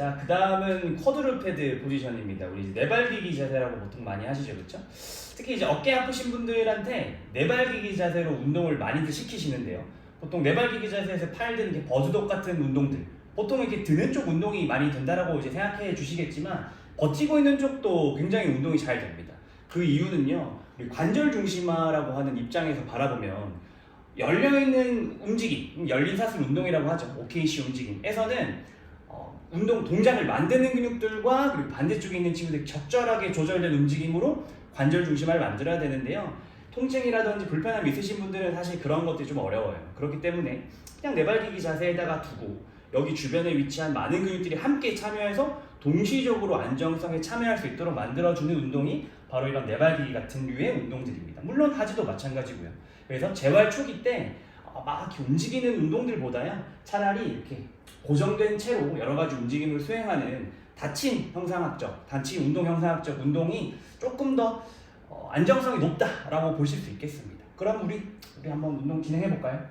자, 그 다음은 쿼드루패드 포지션입니다. 우리 이제 네발기기 자세라고 보통 많이 하시죠, 그렇죠? 특히 이제 어깨 아프신 분들한테 네발기기 자세로 운동을 많이들 시키시는데요. 보통 네발기기 자세에서 팔 드는 이렇게 버즈독 같은 운동들, 보통 이렇게 드는 쪽 운동이 많이 된다라고 이제 생각해 주시겠지만 버티고 있는 쪽도 굉장히 운동이 잘 됩니다. 그 이유는요, 관절 중심화라고 하는 입장에서 바라보면 열려 있는 움직임, 열린 사슬 운동이라고 하죠. OKC 움직임에서는 어, 운동 동작을 만드는 근육들과 그리고 반대쪽에 있는 친구들 적절하게 조절된 움직임으로 관절 중심화를 만들어야 되는데요. 통증이라든지 불편함이 있으신 분들은 사실 그런 것들이 좀 어려워요. 그렇기 때문에 그냥 네발기기 자세에다가 두고 여기 주변에 위치한 많은 근육들이 함께 참여해서 동시적으로 안정성에 참여할 수 있도록 만들어주는 운동이 바로 이런 네발기기 같은 류의 운동들입니다. 물론 하지도 마찬가지고요. 그래서 재활 초기 때 어, 막 이렇게 움직이는 운동들보다야 차라리 이렇게 고정된 채로 여러 가지 움직임을 수행하는 다친 형상학적, 다친 운동 형상학적 운동이 조금 더 어, 안정성이 높다라고 보실 수 있겠습니다. 그럼 우리 우리 한번 운동 진행해 볼까요?